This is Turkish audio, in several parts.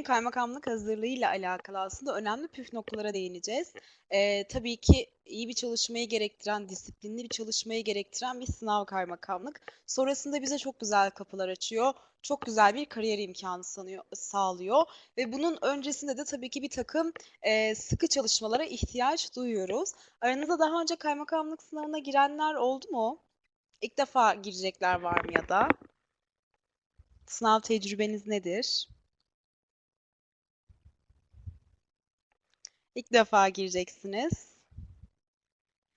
Bugün kaymakamlık hazırlığıyla alakalı aslında önemli püf noktalara değineceğiz. Ee, tabii ki iyi bir çalışmayı gerektiren, disiplinli bir çalışmayı gerektiren bir sınav kaymakamlık. Sonrasında bize çok güzel kapılar açıyor. Çok güzel bir kariyer imkanı sanıyor, sağlıyor. Ve bunun öncesinde de tabii ki bir takım e, sıkı çalışmalara ihtiyaç duyuyoruz. Aranızda daha önce kaymakamlık sınavına girenler oldu mu? İlk defa girecekler var mı ya da? Sınav tecrübeniz nedir? İlk defa gireceksiniz.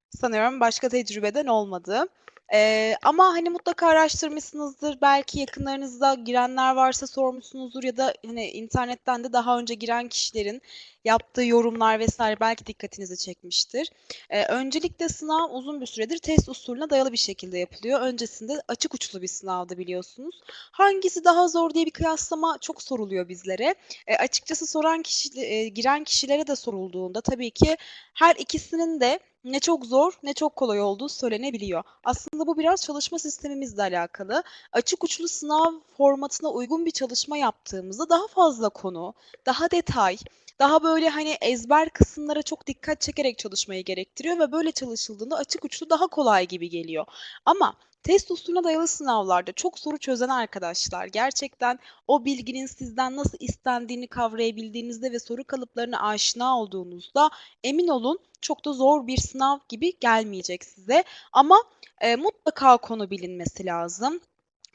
Sanıyorum başka tecrübeden olmadı. Ee, ama hani mutlaka araştırmışsınızdır. Belki yakınlarınızda girenler varsa sormuşsunuzdur ya da hani internetten de daha önce giren kişilerin yaptığı yorumlar vesaire belki dikkatinizi çekmiştir. Ee, öncelikle sınav uzun bir süredir test usulüne dayalı bir şekilde yapılıyor. Öncesinde açık uçlu bir sınavdı biliyorsunuz. Hangisi daha zor diye bir kıyaslama çok soruluyor bizlere. E, açıkçası soran kişi, e, giren kişilere de sorulduğunda tabii ki her ikisinin de ne çok zor ne çok kolay olduğu söylenebiliyor. Aslında bu biraz çalışma sistemimizle alakalı. Açık uçlu sınav formatına uygun bir çalışma yaptığımızda daha fazla konu, daha detay, daha böyle hani ezber kısımlara çok dikkat çekerek çalışmayı gerektiriyor ve böyle çalışıldığında açık uçlu daha kolay gibi geliyor. Ama test usulüne dayalı sınavlarda çok soru çözen arkadaşlar gerçekten o bilginin sizden nasıl istendiğini kavrayabildiğinizde ve soru kalıplarına aşina olduğunuzda emin olun çok da zor bir sınav gibi gelmeyecek size. Ama e, mutlaka konu bilinmesi lazım.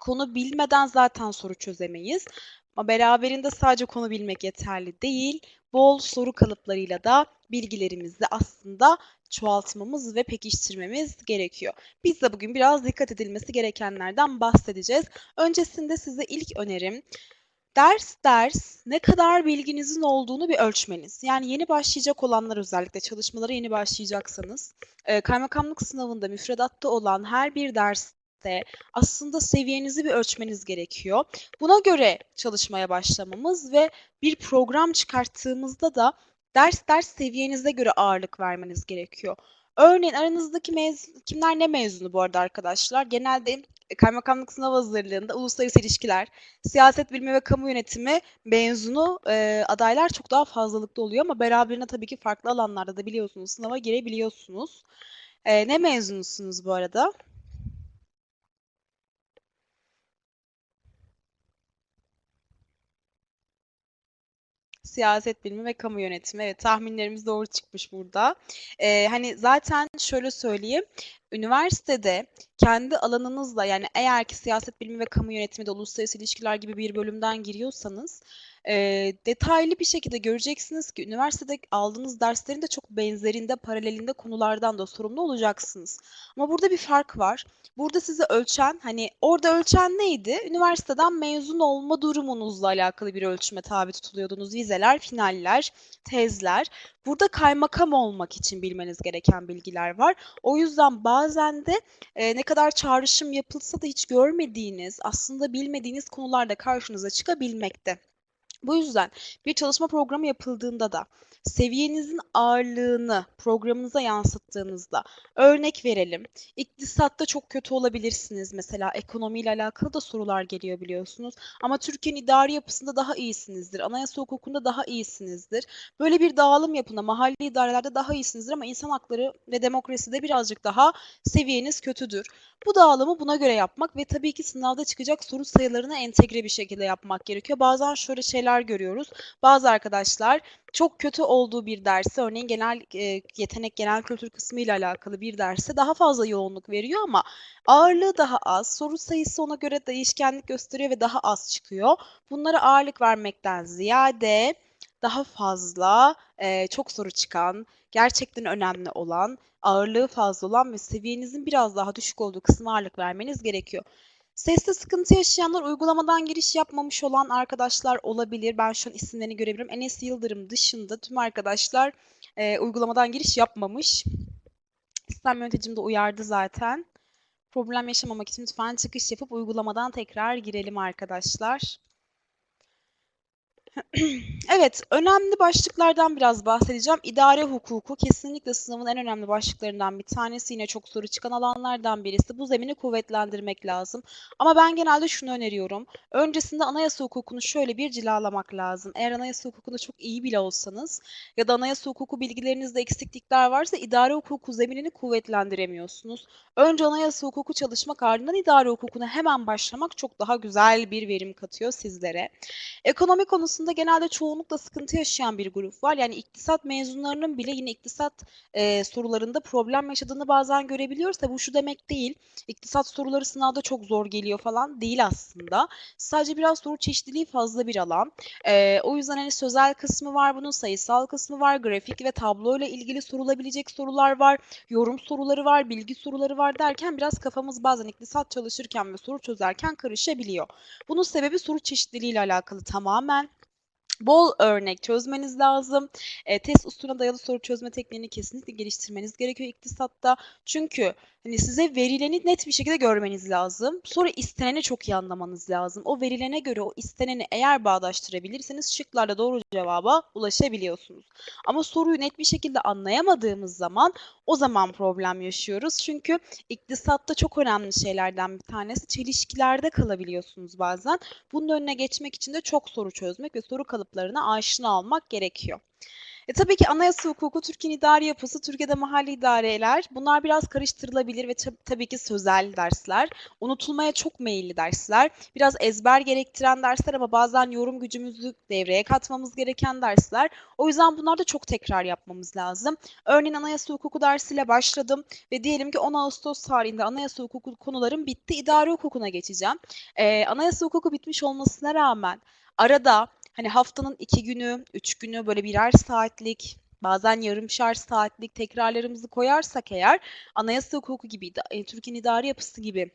Konu bilmeden zaten soru çözemeyiz. Ama beraberinde sadece konu bilmek yeterli değil. Bol soru kalıplarıyla da bilgilerimizi aslında çoğaltmamız ve pekiştirmemiz gerekiyor. Biz de bugün biraz dikkat edilmesi gerekenlerden bahsedeceğiz. Öncesinde size ilk önerim ders ders ne kadar bilginizin olduğunu bir ölçmeniz. Yani yeni başlayacak olanlar özellikle çalışmalara yeni başlayacaksanız e, kaymakamlık sınavında müfredatta olan her bir derste aslında seviyenizi bir ölçmeniz gerekiyor. Buna göre çalışmaya başlamamız ve bir program çıkarttığımızda da ders ders seviyenize göre ağırlık vermeniz gerekiyor. Örneğin aranızdaki mez kimler ne mezunu bu arada arkadaşlar? Genelde kaymakamlık sınav hazırlığında uluslararası ilişkiler, siyaset bilimi ve kamu yönetimi mezunu e, adaylar çok daha fazlalıkta oluyor ama beraberinde tabii ki farklı alanlarda da biliyorsunuz sınava girebiliyorsunuz. E, ne mezunusunuz bu arada? Siyaset bilimi ve kamu yönetimi. Evet tahminlerimiz doğru çıkmış burada. Ee, hani zaten şöyle söyleyeyim. Üniversitede kendi alanınızla yani eğer ki siyaset bilimi ve kamu yönetimi de uluslararası ilişkiler gibi bir bölümden giriyorsanız e, detaylı bir şekilde göreceksiniz ki üniversitede aldığınız derslerin de çok benzerinde, paralelinde konulardan da sorumlu olacaksınız. Ama burada bir fark var. Burada sizi ölçen, hani orada ölçen neydi? Üniversiteden mezun olma durumunuzla alakalı bir ölçüme tabi tutuluyordunuz. Vizeler, finaller, tezler. Burada kaymakam olmak için bilmeniz gereken bilgiler var. O yüzden bazen de e, ne kadar çağrışım yapılsa da hiç görmediğiniz, aslında bilmediğiniz konular da karşınıza çıkabilmekte. Bu yüzden bir çalışma programı yapıldığında da seviyenizin ağırlığını programınıza yansıttığınızda örnek verelim. İktisatta çok kötü olabilirsiniz mesela ekonomiyle alakalı da sorular geliyor biliyorsunuz. Ama Türkiye'nin idari yapısında daha iyisinizdir. Anayasa hukukunda daha iyisinizdir. Böyle bir dağılım yapında mahalli idarelerde daha iyisinizdir ama insan hakları ve demokraside birazcık daha seviyeniz kötüdür. Bu dağılımı buna göre yapmak ve tabii ki sınavda çıkacak soru sayılarına entegre bir şekilde yapmak gerekiyor. Bazen şöyle şeyler görüyoruz. Bazı arkadaşlar çok kötü olduğu bir derse örneğin genel e, yetenek genel kültür kısmı ile alakalı bir derse daha fazla yoğunluk veriyor ama ağırlığı daha az, soru sayısı ona göre değişkenlik gösteriyor ve daha az çıkıyor. Bunlara ağırlık vermekten ziyade daha fazla e, çok soru çıkan, gerçekten önemli olan, ağırlığı fazla olan ve seviyenizin biraz daha düşük olduğu kısma ağırlık vermeniz gerekiyor. Seste sıkıntı yaşayanlar, uygulamadan giriş yapmamış olan arkadaşlar olabilir. Ben şu an isimlerini görebilirim. Enes Yıldırım dışında tüm arkadaşlar e, uygulamadan giriş yapmamış. Sistem yöneticim de uyardı zaten. Problem yaşamamak için lütfen çıkış yapıp uygulamadan tekrar girelim arkadaşlar. Evet, önemli başlıklardan biraz bahsedeceğim. İdare hukuku kesinlikle sınavın en önemli başlıklarından bir tanesi. Yine çok soru çıkan alanlardan birisi. Bu zemini kuvvetlendirmek lazım. Ama ben genelde şunu öneriyorum. Öncesinde anayasa hukukunu şöyle bir cilalamak lazım. Eğer anayasa hukukunda çok iyi bile olsanız ya da anayasa hukuku bilgilerinizde eksiklikler varsa idare hukuku zeminini kuvvetlendiremiyorsunuz. Önce anayasa hukuku çalışmak ardından idare hukukuna hemen başlamak çok daha güzel bir verim katıyor sizlere. Ekonomi konusunda genelde çoğunlukla sıkıntı yaşayan bir grup var. Yani iktisat mezunlarının bile yine iktisat e, sorularında problem yaşadığını bazen görebiliyoruz. Tabi bu şu demek değil. İktisat soruları sınavda çok zor geliyor falan değil aslında. Sadece biraz soru çeşitliliği fazla bir alan. E, o yüzden hani sözel kısmı var bunun, sayısal kısmı var, grafik ve tablo ile ilgili sorulabilecek sorular var, yorum soruları var, bilgi soruları var derken biraz kafamız bazen iktisat çalışırken ve soru çözerken karışabiliyor. Bunun sebebi soru çeşitliliği ile alakalı tamamen. Bol örnek çözmeniz lazım. E, test usulüne dayalı soru çözme tekniğini kesinlikle geliştirmeniz gerekiyor iktisatta. Çünkü hani size verileni net bir şekilde görmeniz lazım. Sonra isteneni çok iyi anlamanız lazım. O verilene göre o isteneni eğer bağdaştırabilirseniz şıklarla doğru cevaba ulaşabiliyorsunuz. Ama soruyu net bir şekilde anlayamadığımız zaman o zaman problem yaşıyoruz. Çünkü iktisatta çok önemli şeylerden bir tanesi çelişkilerde kalabiliyorsunuz bazen. Bunun önüne geçmek için de çok soru çözmek ve soru kalıplarına aşina olmak gerekiyor. E, tabii ki anayasa hukuku, Türkiye'nin idari yapısı, Türkiye'de mahalli idareler bunlar biraz karıştırılabilir ve tab- tabii ki sözel dersler. Unutulmaya çok meyilli dersler. Biraz ezber gerektiren dersler ama bazen yorum gücümüzü devreye katmamız gereken dersler. O yüzden bunlarda çok tekrar yapmamız lazım. Örneğin anayasa hukuku dersiyle başladım ve diyelim ki 10 Ağustos tarihinde anayasa hukuku konularım bitti. İdari hukukuna geçeceğim. E, anayasa hukuku bitmiş olmasına rağmen arada Hani haftanın iki günü, üç günü böyle birer saatlik, bazen yarımşar saatlik tekrarlarımızı koyarsak eğer anayasa hukuku gibi, e, Türkiye'nin idari yapısı gibi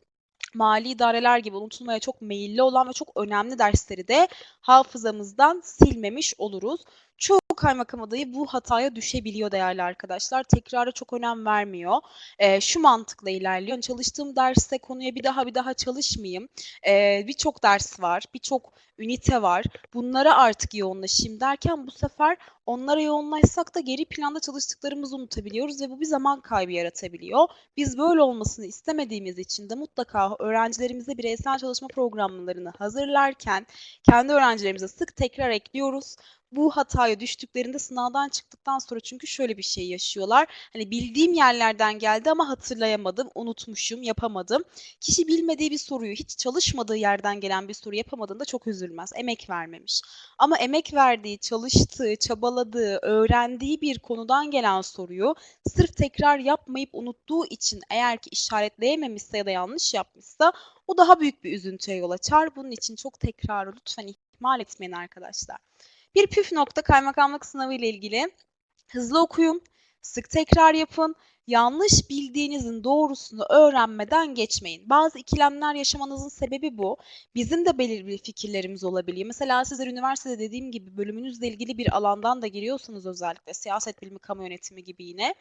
mali idareler gibi unutulmaya çok meyilli olan ve çok önemli dersleri de hafızamızdan silmemiş oluruz. Çoğu kaymakam adayı bu hataya düşebiliyor değerli arkadaşlar. Tekrara çok önem vermiyor. E, şu mantıkla ilerliyor. Çalıştığım derste konuya bir daha bir daha çalışmayayım. E, birçok ders var, birçok ünite var. Bunlara artık yoğunlaşayım derken bu sefer onlara yoğunlaşsak da geri planda çalıştıklarımızı unutabiliyoruz ve bu bir zaman kaybı yaratabiliyor. Biz böyle olmasını istemediğimiz için de mutlaka öğrencilerimize bireysel çalışma programlarını hazırlarken kendi öğrencilerimize sık tekrar ekliyoruz bu hataya düştüklerinde sınavdan çıktıktan sonra çünkü şöyle bir şey yaşıyorlar. Hani bildiğim yerlerden geldi ama hatırlayamadım, unutmuşum, yapamadım. Kişi bilmediği bir soruyu, hiç çalışmadığı yerden gelen bir soru yapamadığında çok üzülmez. Emek vermemiş. Ama emek verdiği, çalıştığı, çabaladığı, öğrendiği bir konudan gelen soruyu sırf tekrar yapmayıp unuttuğu için eğer ki işaretleyememişse ya da yanlış yapmışsa o daha büyük bir üzüntüye yol açar. Bunun için çok tekrarı lütfen ihmal etmeyin arkadaşlar. Bir püf nokta kaymakamlık sınavı ile ilgili. Hızlı okuyun, sık tekrar yapın yanlış bildiğinizin doğrusunu öğrenmeden geçmeyin. Bazı ikilemler yaşamanızın sebebi bu. Bizim de belirli fikirlerimiz olabiliyor. Mesela sizler üniversitede dediğim gibi bölümünüzle ilgili bir alandan da giriyorsanız özellikle siyaset bilimi, kamu yönetimi gibi yine.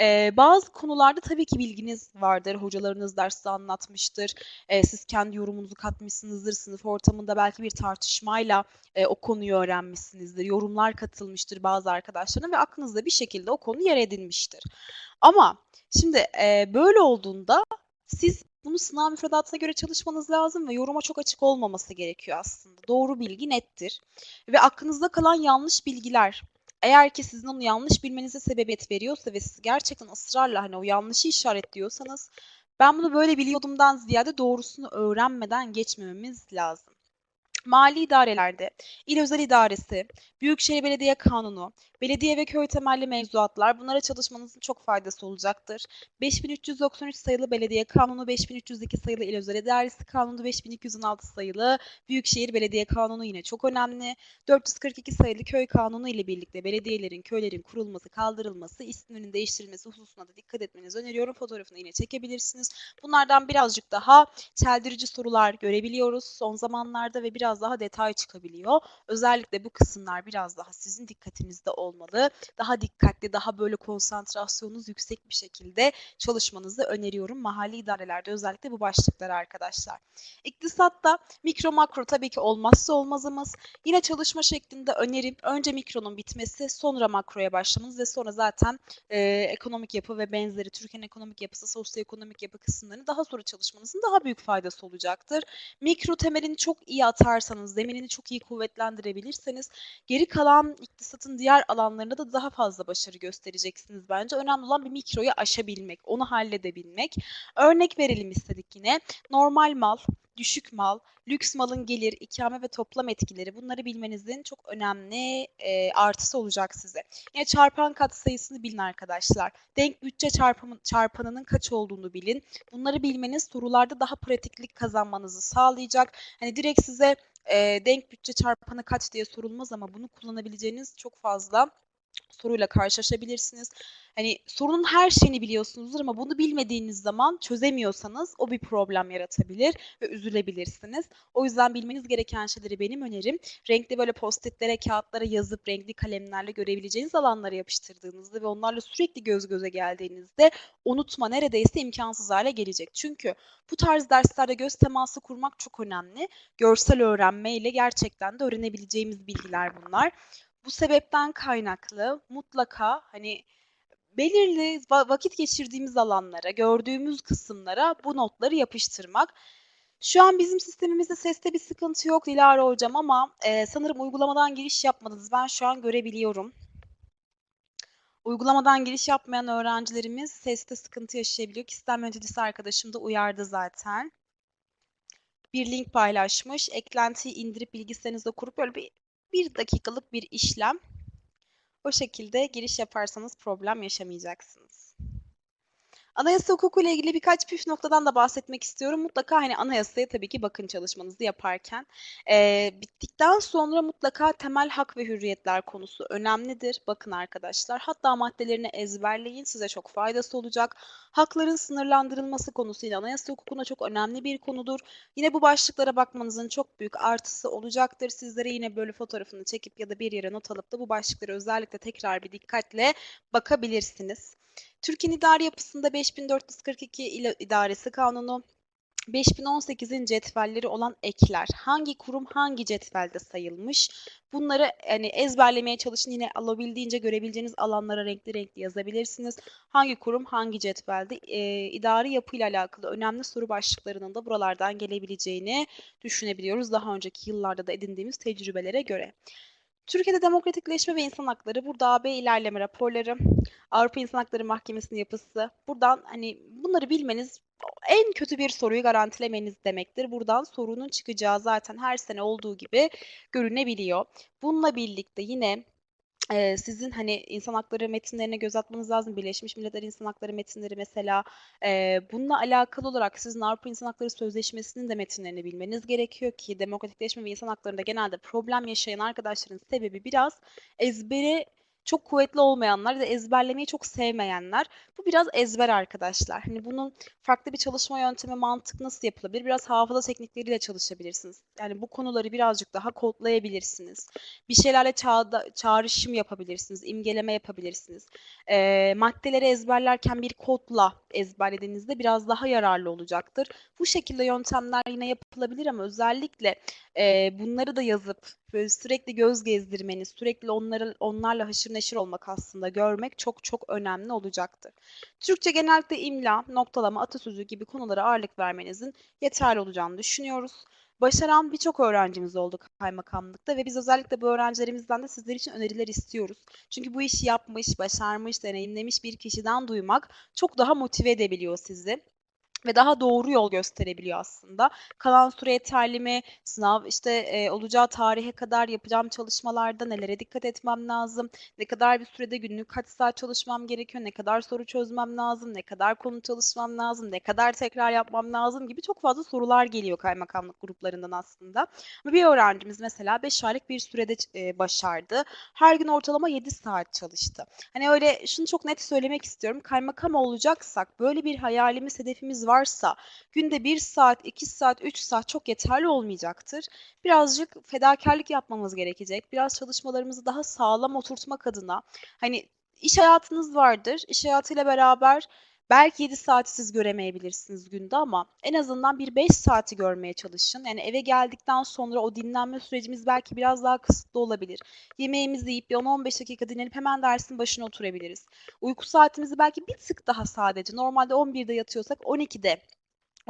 Ee, bazı konularda tabii ki bilginiz vardır. Hocalarınız derste anlatmıştır. Ee, siz kendi yorumunuzu katmışsınızdır. Sınıf ortamında belki bir tartışmayla e, o konuyu öğrenmişsinizdir. Yorumlar katılmıştır bazı arkadaşlarına ve aklınızda bir şekilde o konu yer edinmiştir. Ama şimdi e, böyle olduğunda siz bunu sınav müfredatına göre çalışmanız lazım ve yoruma çok açık olmaması gerekiyor aslında. Doğru bilgi nettir. Ve aklınızda kalan yanlış bilgiler eğer ki sizin onu yanlış bilmenize sebebiyet veriyorsa ve siz gerçekten ısrarla hani o yanlışı işaretliyorsanız ben bunu böyle biliyordumdan ziyade doğrusunu öğrenmeden geçmememiz lazım. Mali idarelerde il özel idaresi, Büyükşehir Belediye Kanunu, belediye ve köy temelli mevzuatlar bunlara çalışmanızın çok faydası olacaktır. 5393 sayılı Belediye Kanunu, 5302 sayılı il özel idaresi kanunu, 5216 sayılı Büyükşehir Belediye Kanunu yine çok önemli. 442 sayılı köy kanunu ile birlikte belediyelerin, köylerin kurulması, kaldırılması, isminin değiştirilmesi hususuna da dikkat etmenizi öneriyorum. Fotoğrafını yine çekebilirsiniz. Bunlardan birazcık daha çeldirici sorular görebiliyoruz son zamanlarda ve biraz daha detay çıkabiliyor. Özellikle bu kısımlar biraz daha sizin dikkatinizde olmalı. Daha dikkatli, daha böyle konsantrasyonunuz yüksek bir şekilde çalışmanızı öneriyorum. Mahalli idarelerde özellikle bu başlıklar arkadaşlar. İktisatta mikro makro tabii ki olmazsa olmazımız. Yine çalışma şeklinde önerim önce mikronun bitmesi, sonra makroya başlamanız ve sonra zaten e, ekonomik yapı ve benzeri Türkiye'nin ekonomik yapısı, sosyoekonomik yapı kısımlarını daha sonra çalışmanızın daha büyük faydası olacaktır. Mikro temelini çok iyi atarsanız, zeminini çok iyi kuvvetlendirebilirseniz geri kalan iktisatın diğer alanlarında da daha fazla başarı göstereceksiniz bence. Önemli olan bir mikroyu aşabilmek, onu halledebilmek. Örnek verelim istedik yine. Normal mal, düşük mal, lüks malın gelir, ikame ve toplam etkileri bunları bilmenizin çok önemli e, artısı olacak size. Yine çarpan kat sayısını bilin arkadaşlar. Denk bütçe çarpımı, çarpanının kaç olduğunu bilin. Bunları bilmeniz sorularda daha pratiklik kazanmanızı sağlayacak. Hani direkt size e, denk bütçe çarpanı kaç diye sorulmaz ama bunu kullanabileceğiniz çok fazla soruyla karşılaşabilirsiniz. Hani sorunun her şeyini biliyorsunuzdur ama bunu bilmediğiniz zaman çözemiyorsanız o bir problem yaratabilir ve üzülebilirsiniz. O yüzden bilmeniz gereken şeyleri benim önerim renkli böyle post-itlere, kağıtlara yazıp renkli kalemlerle görebileceğiniz alanlara yapıştırdığınızda ve onlarla sürekli göz göze geldiğinizde unutma neredeyse imkansız hale gelecek. Çünkü bu tarz derslerde göz teması kurmak çok önemli. Görsel öğrenme ile gerçekten de öğrenebileceğimiz bilgiler bunlar. Bu sebepten kaynaklı mutlaka hani belirli vakit geçirdiğimiz alanlara, gördüğümüz kısımlara bu notları yapıştırmak. Şu an bizim sistemimizde seste bir sıkıntı yok Dilara Hocam ama e, sanırım uygulamadan giriş yapmadınız. Ben şu an görebiliyorum. Uygulamadan giriş yapmayan öğrencilerimiz seste sıkıntı yaşayabiliyor. Sistem yöneticisi arkadaşım da uyardı zaten. Bir link paylaşmış. Eklentiyi indirip bilgisayarınızda kurup böyle bir, bir dakikalık bir işlem. O şekilde giriş yaparsanız problem yaşamayacaksınız. Anayasa hukuku ile ilgili birkaç püf noktadan da bahsetmek istiyorum. Mutlaka hani anayasaya tabii ki bakın çalışmanızı yaparken. Ee, bittikten sonra mutlaka temel hak ve hürriyetler konusu önemlidir. Bakın arkadaşlar hatta maddelerini ezberleyin size çok faydası olacak. Hakların sınırlandırılması konusu yine anayasa hukukuna çok önemli bir konudur. Yine bu başlıklara bakmanızın çok büyük artısı olacaktır. Sizlere yine böyle fotoğrafını çekip ya da bir yere not alıp da bu başlıkları özellikle tekrar bir dikkatle bakabilirsiniz. Türkiye'nin idari yapısında 5442 il idaresi kanunu 5018'in cetvelleri olan ekler hangi kurum hangi cetvelde sayılmış? Bunları yani ezberlemeye çalışın yine alabildiğince görebileceğiniz alanlara renkli renkli yazabilirsiniz. Hangi kurum hangi cetvelde e, idari yapıyla alakalı önemli soru başlıklarının da buralardan gelebileceğini düşünebiliyoruz daha önceki yıllarda da edindiğimiz tecrübelere göre. Türkiye'de demokratikleşme ve insan hakları, burada AB ilerleme raporları, Avrupa İnsan Hakları Mahkemesi'nin yapısı. Buradan hani bunları bilmeniz en kötü bir soruyu garantilemeniz demektir. Buradan sorunun çıkacağı zaten her sene olduğu gibi görünebiliyor. Bununla birlikte yine e, sizin hani insan hakları metinlerine göz atmanız lazım. Birleşmiş Milletler İnsan Hakları metinleri mesela e, bununla alakalı olarak sizin Avrupa İnsan Hakları Sözleşmesi'nin de metinlerini bilmeniz gerekiyor ki demokratikleşme ve insan haklarında genelde problem yaşayan arkadaşların sebebi biraz ezbere çok kuvvetli olmayanlar ya da ezberlemeyi çok sevmeyenler. Bu biraz ezber arkadaşlar. Hani bunun farklı bir çalışma yöntemi, mantık nasıl yapılabilir? Biraz hafıza teknikleriyle çalışabilirsiniz. Yani bu konuları birazcık daha kodlayabilirsiniz. Bir şeylerle çağda, çağrışım yapabilirsiniz, imgeleme yapabilirsiniz. E, maddeleri ezberlerken bir kodla ezberlediğinizde biraz daha yararlı olacaktır. Bu şekilde yöntemler yine yapılabilir ama özellikle e, bunları da yazıp böyle sürekli göz gezdirmeniz, sürekli onları, onlarla haşır neşir olmak aslında görmek çok çok önemli olacaktır. Türkçe genellikle imla, noktalama, atasözü gibi konulara ağırlık vermenizin yeterli olacağını düşünüyoruz. Başaran birçok öğrencimiz oldu kaymakamlıkta ve biz özellikle bu öğrencilerimizden de sizler için öneriler istiyoruz. Çünkü bu işi yapmış, başarmış, deneyimlemiş bir kişiden duymak çok daha motive edebiliyor sizi ve daha doğru yol gösterebiliyor aslında. Kalan süre yeterli? Sınav işte e, olacağı tarihe kadar yapacağım çalışmalarda nelere dikkat etmem lazım? Ne kadar bir sürede günlük kaç saat çalışmam gerekiyor? Ne kadar soru çözmem lazım? Ne kadar konu çalışmam lazım? Ne kadar tekrar yapmam lazım gibi çok fazla sorular geliyor kaymakamlık gruplarından aslında. Bir öğrencimiz mesela 5 aylık bir sürede e, başardı. Her gün ortalama 7 saat çalıştı. Hani öyle şunu çok net söylemek istiyorum. Kaymakam olacaksak böyle bir hayalimiz, hedefimiz varsa günde 1 saat, 2 saat, 3 saat çok yeterli olmayacaktır. Birazcık fedakarlık yapmamız gerekecek. Biraz çalışmalarımızı daha sağlam oturtmak adına hani iş hayatınız vardır. İş hayatıyla beraber belki 7 saati siz göremeyebilirsiniz günde ama en azından bir 5 saati görmeye çalışın. Yani eve geldikten sonra o dinlenme sürecimiz belki biraz daha kısıtlı olabilir. Yemeğimizi yiyip bir 10-15 dakika dinlenip hemen dersin başına oturabiliriz. Uyku saatimizi belki bir tık daha sadece normalde 11'de yatıyorsak 12'de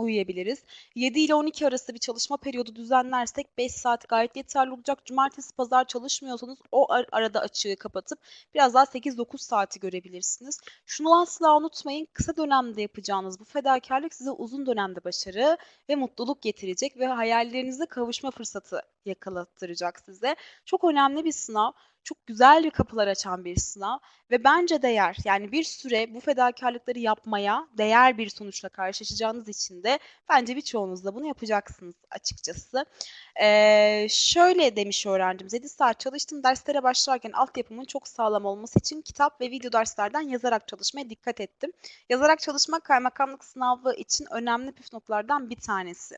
uyuyabiliriz. 7 ile 12 arası bir çalışma periyodu düzenlersek 5 saat gayet yeterli olacak. Cumartesi, pazar çalışmıyorsanız o ar- arada açığı kapatıp biraz daha 8-9 saati görebilirsiniz. Şunu asla unutmayın. Kısa dönemde yapacağınız bu fedakarlık size uzun dönemde başarı ve mutluluk getirecek ve hayallerinize kavuşma fırsatı yakalattıracak size. Çok önemli bir sınav. Çok güzel bir kapılar açan bir sınav ve bence değer. Yani bir süre bu fedakarlıkları yapmaya değer bir sonuçla karşılaşacağınız için de bence birçoğunuz da bunu yapacaksınız açıkçası. Ee, şöyle demiş öğrencimiz, 7 saat çalıştım. Derslere başlarken altyapımın çok sağlam olması için kitap ve video derslerden yazarak çalışmaya dikkat ettim. Yazarak çalışmak kaymakamlık sınavı için önemli püf noktalardan bir tanesi.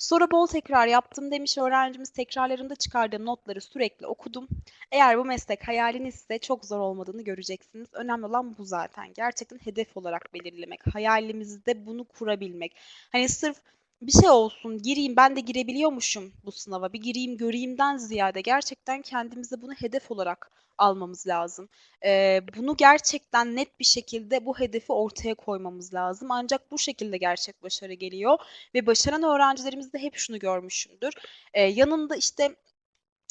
Sonra bol tekrar yaptım demiş öğrencimiz. Tekrarlarında çıkardığım notları sürekli okudum. Eğer bu meslek hayalinizse çok zor olmadığını göreceksiniz. Önemli olan bu zaten. Gerçekten hedef olarak belirlemek. Hayalimizde bunu kurabilmek. Hani sırf bir şey olsun, gireyim, ben de girebiliyormuşum bu sınava, bir gireyim göreyimden ziyade gerçekten kendimize bunu hedef olarak almamız lazım. Ee, bunu gerçekten net bir şekilde bu hedefi ortaya koymamız lazım. Ancak bu şekilde gerçek başarı geliyor ve başaran öğrencilerimizde hep şunu görmüşümdür. Ee, yanında işte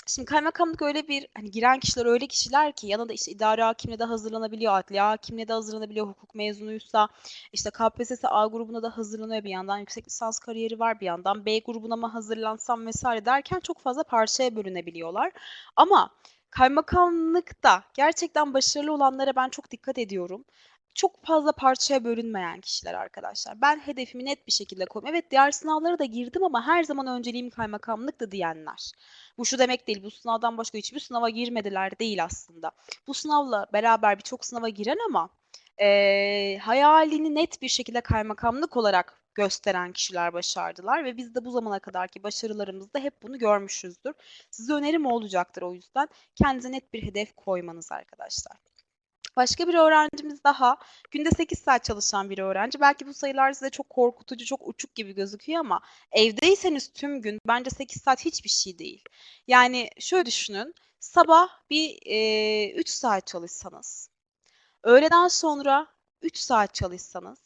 Şimdi kaymakamlık öyle bir hani giren kişiler öyle kişiler ki yanında işte idare hakimliğe de hazırlanabiliyor, adliye hakimliğe de hazırlanabiliyor, hukuk mezunuysa işte KPSS A grubuna da hazırlanıyor bir yandan yüksek lisans kariyeri var bir yandan B grubuna mı hazırlansam vesaire derken çok fazla parçaya bölünebiliyorlar. Ama kaymakamlıkta gerçekten başarılı olanlara ben çok dikkat ediyorum çok fazla parçaya bölünmeyen kişiler arkadaşlar. Ben hedefimi net bir şekilde koydum. Evet diğer sınavlara da girdim ama her zaman önceliğim kaymakamlıktı diyenler. Bu şu demek değil. Bu sınavdan başka hiçbir sınava girmediler değil aslında. Bu sınavla beraber birçok sınava giren ama e, hayalini net bir şekilde kaymakamlık olarak gösteren kişiler başardılar ve biz de bu zamana kadarki başarılarımızda hep bunu görmüşüzdür. Size önerim olacaktır o yüzden kendinize net bir hedef koymanız arkadaşlar. Başka bir öğrencimiz daha günde 8 saat çalışan bir öğrenci. Belki bu sayılar size çok korkutucu, çok uçuk gibi gözüküyor ama evdeyseniz tüm gün bence 8 saat hiçbir şey değil. Yani şöyle düşünün. Sabah bir e, 3 saat çalışsanız, öğleden sonra 3 saat çalışsanız,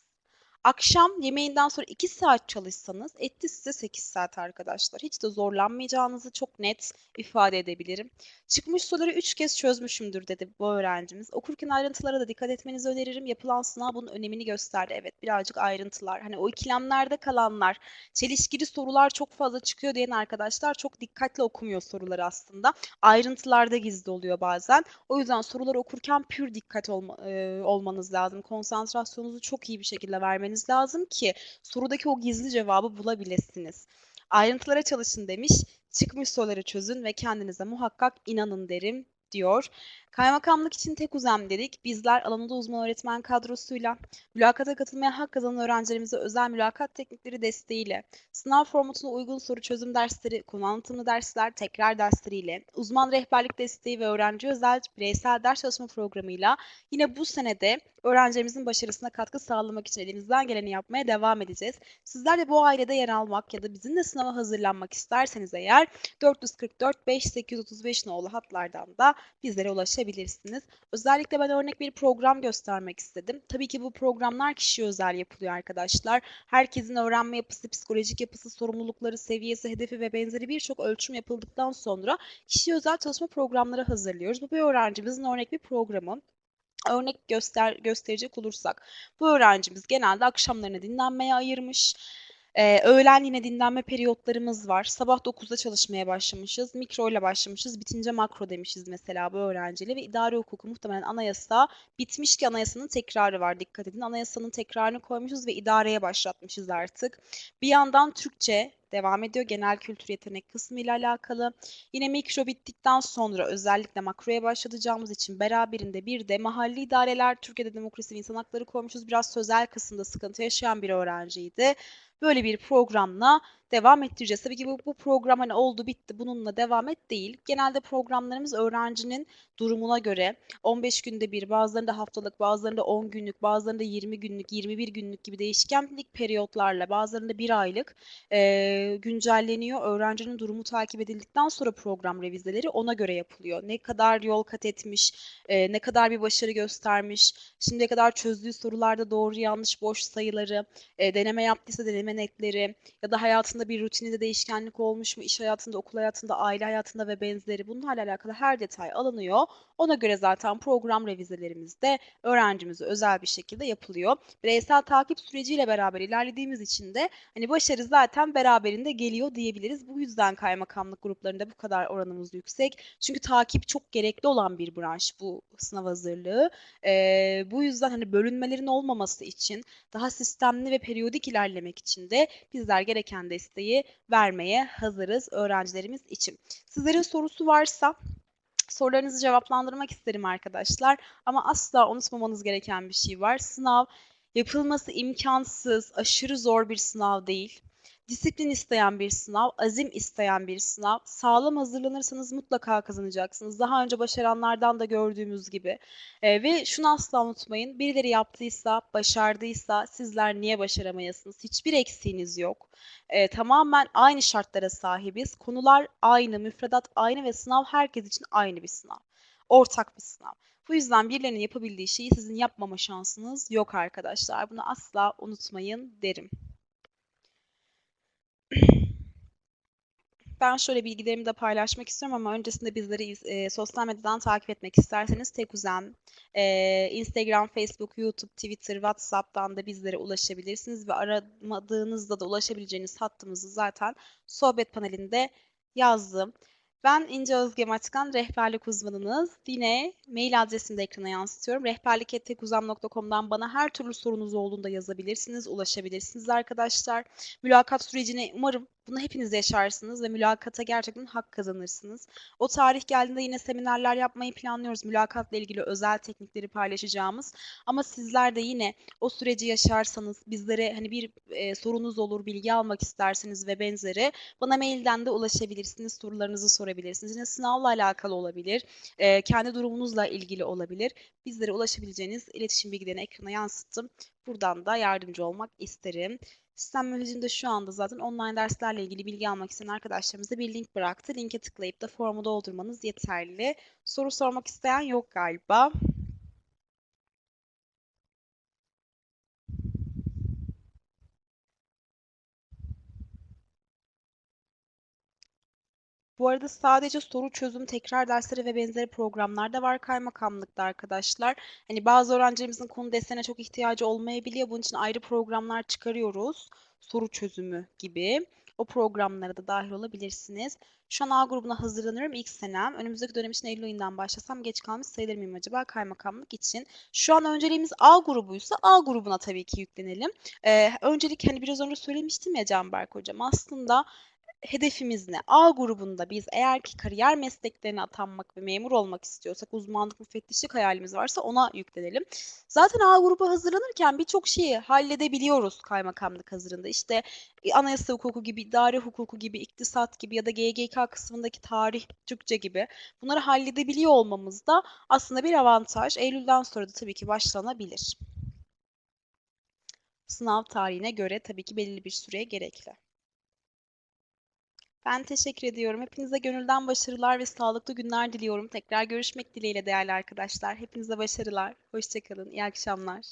Akşam yemeğinden sonra 2 saat çalışsanız etti size 8 saat arkadaşlar. Hiç de zorlanmayacağınızı çok net ifade edebilirim. Çıkmış soruları 3 kez çözmüşümdür dedi bu öğrencimiz. Okurken ayrıntılara da dikkat etmenizi öneririm. Yapılan sınav bunun önemini gösterdi. Evet birazcık ayrıntılar. Hani o ikilemlerde kalanlar, çelişkili sorular çok fazla çıkıyor diyen arkadaşlar çok dikkatli okumuyor soruları aslında. Ayrıntılarda gizli oluyor bazen. O yüzden soruları okurken pür dikkat olma, e, olmanız lazım. Konsantrasyonunuzu çok iyi bir şekilde vermeniz etmeniz lazım ki sorudaki o gizli cevabı bulabilirsiniz. Ayrıntılara çalışın demiş. Çıkmış soruları çözün ve kendinize muhakkak inanın derim diyor. Kaymakamlık için tek uzam dedik. Bizler alanında uzman öğretmen kadrosuyla mülakata katılmaya hak kazanan öğrencilerimize özel mülakat teknikleri desteğiyle, sınav formatına uygun soru çözüm dersleri, konu anlatımlı dersler, tekrar dersleriyle, uzman rehberlik desteği ve öğrenci özel bireysel ders çalışma programıyla yine bu senede öğrencilerimizin başarısına katkı sağlamak için elimizden geleni yapmaya devam edeceğiz. Sizler de bu ailede yer almak ya da bizimle sınava hazırlanmak isterseniz eğer 444 5835 nolu hatlardan da bizlere ulaşabilirsiniz. Özellikle ben örnek bir program göstermek istedim. Tabii ki bu programlar kişiye özel yapılıyor arkadaşlar. Herkesin öğrenme yapısı, psikolojik yapısı, sorumlulukları, seviyesi, hedefi ve benzeri birçok ölçüm yapıldıktan sonra kişiye özel çalışma programları hazırlıyoruz. Bu bir öğrencimizin örnek bir programı. Örnek göster gösterecek olursak bu öğrencimiz genelde akşamlarını dinlenmeye ayırmış. Ee, öğlen yine dinlenme periyotlarımız var. Sabah 9'da çalışmaya başlamışız. Mikro ile başlamışız. Bitince makro demişiz mesela bu öğrenciyle ve idare hukuku muhtemelen anayasa bitmiş ki anayasanın tekrarı var. Dikkat edin anayasanın tekrarını koymuşuz ve idareye başlatmışız artık. Bir yandan Türkçe devam ediyor. Genel kültür yetenek kısmı ile alakalı. Yine mikro bittikten sonra özellikle makroya başlayacağımız için beraberinde bir de mahalli idareler, Türkiye'de demokrasi ve insan hakları koymuşuz. Biraz sözel kısımda sıkıntı yaşayan bir öğrenciydi. Böyle bir programla devam ettireceğiz. Tabii ki bu, bu program hani oldu bitti bununla devam et değil. Genelde programlarımız öğrencinin durumuna göre 15 günde bir bazılarında haftalık bazılarında 10 günlük bazılarında 20 günlük 21 günlük gibi değişkenlik periyotlarla bazılarında bir aylık e, güncelleniyor. Öğrencinin durumu takip edildikten sonra program revizeleri ona göre yapılıyor. Ne kadar yol kat etmiş, e, ne kadar bir başarı göstermiş, şimdiye kadar çözdüğü sorularda doğru yanlış boş sayıları, e, deneme yaptıysa deneme netleri ya da hayatında bir rutininde değişkenlik olmuş mu, iş hayatında, okul hayatında, aile hayatında ve benzeri bunlarla alakalı her detay alınıyor. Ona göre zaten program revizelerimiz de öğrencimize özel bir şekilde yapılıyor. Bireysel takip süreciyle beraber ilerlediğimiz için de hani başarı zaten beraberinde geliyor diyebiliriz. Bu yüzden kaymakamlık gruplarında bu kadar oranımız yüksek. Çünkü takip çok gerekli olan bir branş bu sınav hazırlığı. Ee, bu yüzden hani bölünmelerin olmaması için daha sistemli ve periyodik ilerlemek için de bizler gereken desteği vermeye hazırız öğrencilerimiz için. Sizlerin sorusu varsa sorularınızı cevaplandırmak isterim arkadaşlar. Ama asla unutmamanız gereken bir şey var. Sınav yapılması imkansız, aşırı zor bir sınav değil. Disiplin isteyen bir sınav, azim isteyen bir sınav. Sağlam hazırlanırsanız mutlaka kazanacaksınız. Daha önce başaranlardan da gördüğümüz gibi. Ee, ve şunu asla unutmayın. Birileri yaptıysa, başardıysa sizler niye başaramayasınız? Hiçbir eksiğiniz yok. Ee, tamamen aynı şartlara sahibiz. Konular aynı, müfredat aynı ve sınav herkes için aynı bir sınav. Ortak bir sınav. Bu yüzden birilerinin yapabildiği şeyi sizin yapmama şansınız yok arkadaşlar. Bunu asla unutmayın derim. Ben şöyle bilgilerimi de paylaşmak istiyorum ama öncesinde bizleri e, sosyal medyadan takip etmek isterseniz Tekuzem, e, Instagram, Facebook, YouTube, Twitter, WhatsApp'tan da bizlere ulaşabilirsiniz ve aramadığınızda da ulaşabileceğiniz hattımızı zaten sohbet panelinde yazdım. Ben İnce Özge Maçkan, rehberlik uzmanınız. Yine mail adresini de ekrana yansıtıyorum. rehberlik.tekuzam.com'dan bana her türlü sorunuz olduğunda yazabilirsiniz, ulaşabilirsiniz arkadaşlar. Mülakat sürecini umarım bunu hepiniz yaşarsınız ve mülakata gerçekten hak kazanırsınız. O tarih geldiğinde yine seminerler yapmayı planlıyoruz. Mülakatla ilgili özel teknikleri paylaşacağımız. Ama sizler de yine o süreci yaşarsanız, bizlere hani bir e, sorunuz olur, bilgi almak isterseniz ve benzeri bana mailden de ulaşabilirsiniz. Sorularınızı sorabilirsiniz. Yine sınavla alakalı olabilir. E, kendi durumunuzla ilgili olabilir. Bizlere ulaşabileceğiniz iletişim bilgilerini ekrana yansıttım. Buradan da yardımcı olmak isterim. Sistem mühendisliğinde şu anda zaten online derslerle ilgili bilgi almak isteyen arkadaşlarımıza bir link bıraktı. Linke tıklayıp da formu doldurmanız yeterli. Soru sormak isteyen yok galiba. Bu arada sadece soru çözüm, tekrar dersleri ve benzeri programlar da var kaymakamlıkta arkadaşlar. Hani bazı öğrencilerimizin konu desteğine çok ihtiyacı olmayabiliyor. Bunun için ayrı programlar çıkarıyoruz. Soru çözümü gibi. O programlara da dahil olabilirsiniz. Şu an A grubuna hazırlanıyorum ilk senem. Önümüzdeki dönem için Eylül ayından başlasam geç kalmış sayılır mıyım acaba kaymakamlık için? Şu an önceliğimiz A grubuysa A grubuna tabii ki yüklenelim. Ee, öncelik hani biraz önce söylemiştim ya Canberk Hocam aslında hedefimiz ne? A grubunda biz eğer ki kariyer mesleklerine atanmak ve memur olmak istiyorsak, uzmanlık müfettişlik hayalimiz varsa ona yüklenelim. Zaten A grubu hazırlanırken birçok şeyi halledebiliyoruz kaymakamlık hazırında. İşte e, anayasa hukuku gibi, idare hukuku gibi, iktisat gibi ya da GGK kısmındaki tarih, Türkçe gibi bunları halledebiliyor olmamız da aslında bir avantaj. Eylül'den sonra da tabii ki başlanabilir. Sınav tarihine göre tabii ki belirli bir süreye gerekli. Ben teşekkür ediyorum. Hepinize gönülden başarılar ve sağlıklı günler diliyorum. Tekrar görüşmek dileğiyle değerli arkadaşlar. Hepinize başarılar. Hoşçakalın. İyi akşamlar.